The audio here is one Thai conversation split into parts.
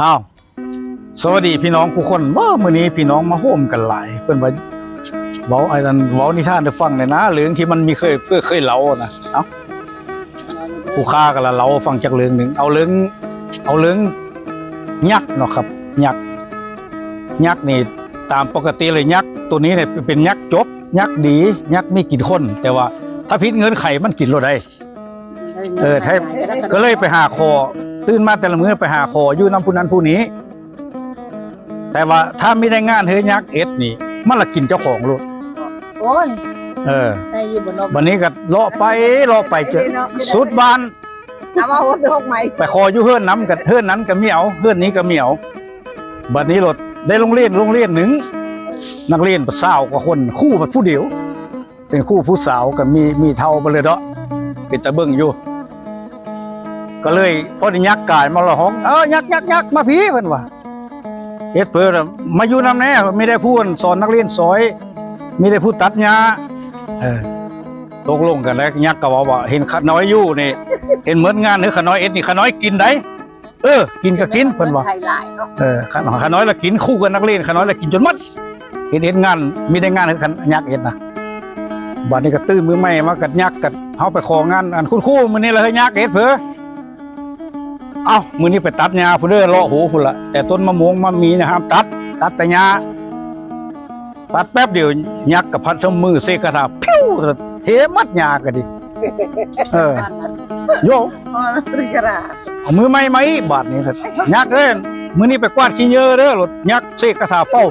อ้าวสวัสดีพี่น้องทุกคนว่ามื้อนี้พี่น้องมาโฮมกันหลายเพิ่นว่าเว้าไอ้นั่นเว้านิทานให้ฟังหน่อยนะเรื่องที่มันมีเคยเพื่อเคยเล่านะเอ้าผู้ค้าก็ละเล่าฟังจากเรื่องหนึ่งเอาเรื่องเอาเรื่องยักษ์เนาะครับยักษ์ยักษ์นี่ตามปกติเลยยักษ์ตัวนี้เนี่ยเป็นยักษ์จบยักษ์ดียักษ์ไม่กินคน แต่ว่าถ้าพิษเงินไข่มันกินราได้เออถ้ก็เลยไปหาคอตื่นมาแต่ละมื้อไปหาคออยู่น้ำผู้นั้นผู้นี้ แต่ว่าถ้าไม่ได้งานเฮยยักษ์เอ็ดนี่ มันละกินเจ้าของลูกโอ้ยเออได้อยู่บนนกวันนี้ก็เลาะไปเลาะไปเจอสุดบ้านเอามาวนนกไหมไปคออยู่เฮือนน้ำกับเฮือนนั้นก็มีเอาเฮือนนี้ก็มีเอาบัดนี้รถได้โรงเรียนโรงเรียนหนึ่งนักเรียนสาวกว่าคนคู่มันผู้เดียว เป็นคู่ผู้สาวก็มีมีเท่าไปเลยเนาะเป็นตะเบิ่งอยู่ ก็เลยพอได้ยักษ์กายมาละห้องเออยักษ์ยักษ์ยักษ์มาพี่เพิ่นว่าเฮ็ดเพิ่นน่ะมาอยู่นำแน่ไม่ได้พูดสอนนักเรียนสอยไม่ได้พูดตัดหญ้าเออตกลงกันแล้วยักษ์ก็บอกว่าเห็นขาน้อยอยู่นี่ เห็นเหมือนงานเนื้อขาน้อยเอ็ดนี่ขาน้อยกินได้เออ กินก็กินเพิ่นว่าไข่หลายเนาะเออขาขาน้อยละกินคู่กับนักเรียนขาน้อยละกินจนหมดเห็นเห็นงานมีได้งานคือขันยักษ์เอ็ดนะบัดนี้ก็ตื่นมือใหม่มากัดยักษ์กัดเฮาไปของานอันคุณครูมื้อนี้ละเฮ้ยยักษ์เอ็ดเผอ เอ้ามื้อนี้ไปตัดหญ้าพุ่นเด้อเลาะหูพุ่นละแต่ต้นมะม่วงมะมีนะห้ามตัด ตัดแต่หญ้าตัดแป๊บเดียวยักษ์กับพัดสมมือเสกกระทาพิ้วเทมัดหญ้าก็ดิเออโยอ๋อตรีกระดาษเอามือไม่ไหมบาทนี้ครับยักษ์เอ้ยมือนี้ไปกวาดขี้เยอะเด้อรถยักษ์เสกกระถาเป้า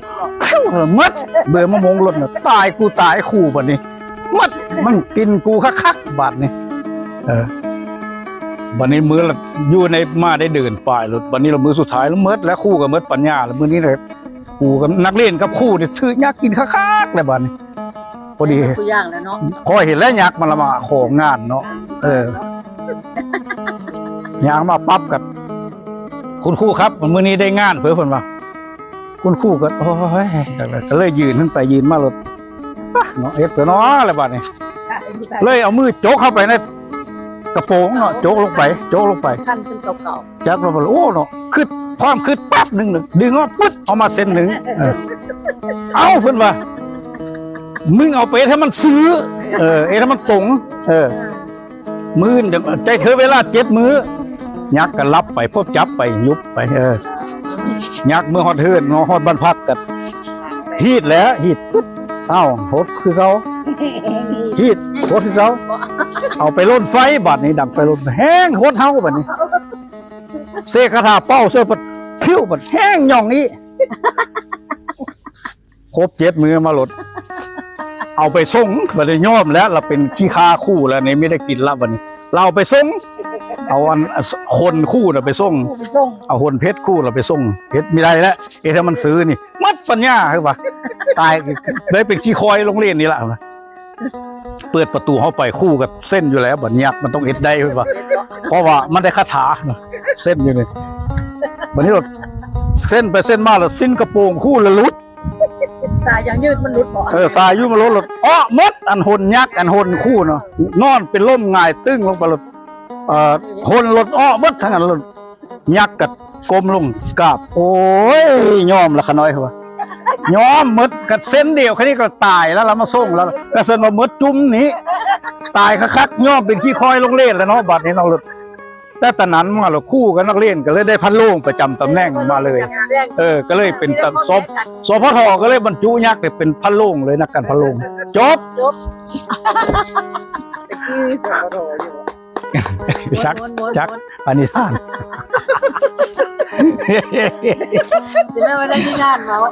พิ้วเถอะมัดเบื่อมะมงรถน่ะตายกูตายคู่บัดนี้มัดมันกินกูคักๆบาทนี้เออ บัดนี้มือละอยู่ในมาได้เดินป่ายรถบัดนี้เรามือสุดท้ายแล้วเมิดแล้วคู่กับเมิดปัญญาแล้วมือนี้เลยกูกับนักเล่นกับคู่เนี่ยชื่อยักษ์กินคักๆเลยบัดนี้พอดีตัวอย่างแล้วเนาะคอยเห็นแล้วยักษ์มันละมาของงานเนาะเออยางมาปั๊บกับคุณครูครับมื้อนี้ได้งานเพื่อเพิ่นว่าคุณครูก็โอ้ยก็เลยยืนขึ้นไปยืนมารถอะเนาะเอ็ดเถอะเนาะอะไรบัดนี้เลยเอามือโจกเข้าไปใน กระโปรงเนาะโจกลงไป โจกลงไปขั้นเป็นเก่าจักเราบอกโอ้เนาะคือความคือแป๊บหนึงน่ะดึงออกปึ๊ดเอามาเส้นหนึ่งเออเอาเพิ่นว่ามึงเอาไปให้มันซื้อ เออเอ็ดให้มันตรงเออๆมือเดี๋ยวใจเธอเวลาเจ็ดมือยักษ์ก็รับไปพบจับไปยุบไปเออยักษ์มือฮอดเฮือนงอฮอดบรรพักกันฮีดแหล้วฮีดตุ๊ดเอ้าโหดคือเขา ฮีดโหดคือเขา เอาไปล่นไฟบัดนี้ดังไฟล่นแห้งโหดเฮาบัดนี้ เสกคาถาเป้าเสื้อปัดคิ้วบัดแห้งหย่องนี้ครบเจ็ดมือมาหลด เอาไปส่งบัดนี้ย่อมแล้วเราเป็นขี้คาคู่แล้วนี่ไม่ได้กินแล้วบัดนี้ เราเอาไปส่งเอาอันคนคู่น่ะไปส่งผู้ไปส่ง เอาคนเพชรคู่เราไปส่งเพชรไม่ได้แล้วเอ๊ะถ้ามันซื้อนี่ มัดปัญญาคือปะตายเลยเป็นขี้คอยโรงเรียนนี่แหละ เอามาเปิดประตูเข้าไปคู่กับเส้นอยู่แล้วบัญญัติมันต้องเอ็ดได้คือปะเพราะว่ามันได้คาถาเนอะเส้นอยู่นี่วันนี้เราเส้นไปเส้นมาแล้วสิ้นกระโปรงคู่ละลุดสายอย่างยืดมันหลุดบ่เออสายอยุ่มาลดรถอ้อมดอันหนยักษ์อันหนคู่เนาะนอนเป็นล่มง่ายตึ้งลงไปรถเอ่อหนรถอ้อมดทั้งนั้นรถยักษ์กัดกลมลงกราบโอ้ยยอมละขน้อยเขาว่า ยอมหมดกัดเส้นเดียวแค่นี้ก็ตายแล้วเรามาส่งแล้วกระเซ็นมาหมดจุ้มหนี้ ตายคักๆยอมเป็นขี้คอยลงเล่นแล้วเนาะบัดนี้เนาะรถแต่ตอนนั้นมาเราคู่กันนักเรียนก็เลยได้พันโล่งประจำตำแหน่งมาเลย เออ ก็เลยเป็นตำซบสพทก็เลยบรรจุยักษ์เนี่ยเป็นพันโลงเลยนักการพันโลงจบชักชักอันนี้ท่าน จะไม่ได้ที่งานเนาะ